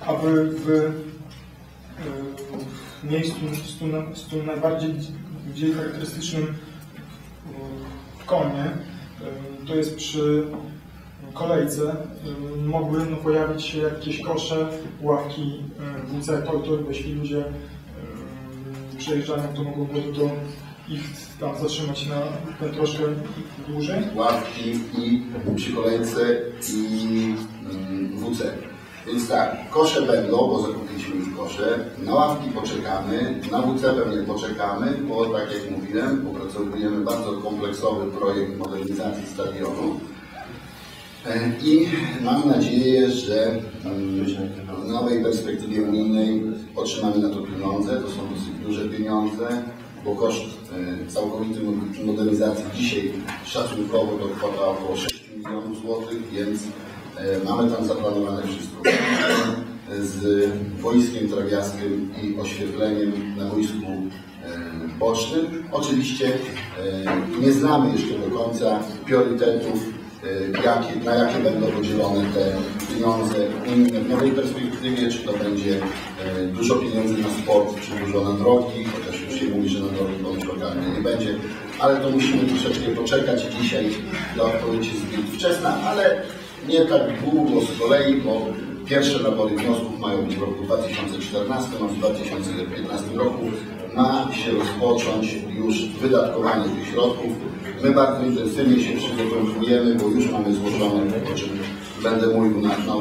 aby w, y, w miejscu na- stu najbardziej gdzie charakterystycznym y, w konie, y, to jest przy kolejce, mogły no, pojawić się jakieś kosze, ławki WC, to, jeśli ludzie przejeżdżają, to mogło to ich tam zatrzymać na, na troszkę dłużej. ławki i przy kolejce i mm, WC. Więc tak, kosze będą, bo zakupiliśmy już kosze. Na ławki poczekamy, na WC pewnie poczekamy, bo tak jak mówiłem, opracowujemy bardzo kompleksowy projekt modernizacji stadionu. E, I mam nadzieję, że mm, w nowej perspektywie unijnej otrzymamy na to pieniądze. To są dosyć duże pieniądze, bo koszt e, całkowitej modernizacji dzisiaj szacunkowo to kwota około 6 milionów złotych, więc mamy tam zaplanowane wszystko. Z boiskiem trawiaskim i oświetleniem na boisku e, bocznym. Oczywiście e, nie znamy jeszcze do końca priorytetów e, na jakie będą podzielone te pieniądze w nowej perspektywie, czy to będzie e, dużo pieniędzy na sport, czy dużo na drogi, chociaż już się mówi, że na drogi bądź lokalnie nie będzie, ale to musimy troszeczkę poczekać. Dzisiaj ta odpowiedź jest zbyt wczesna, ale nie tak długo z kolei, bo pierwsze nabory wniosków mają być w roku 2014, a w 2015 roku ma się rozpocząć już wydatkowanie tych środków. My bardzo intensywnie się przygotowujemy, bo już mamy złożony, o czym będę mówił na, na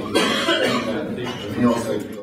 wniosek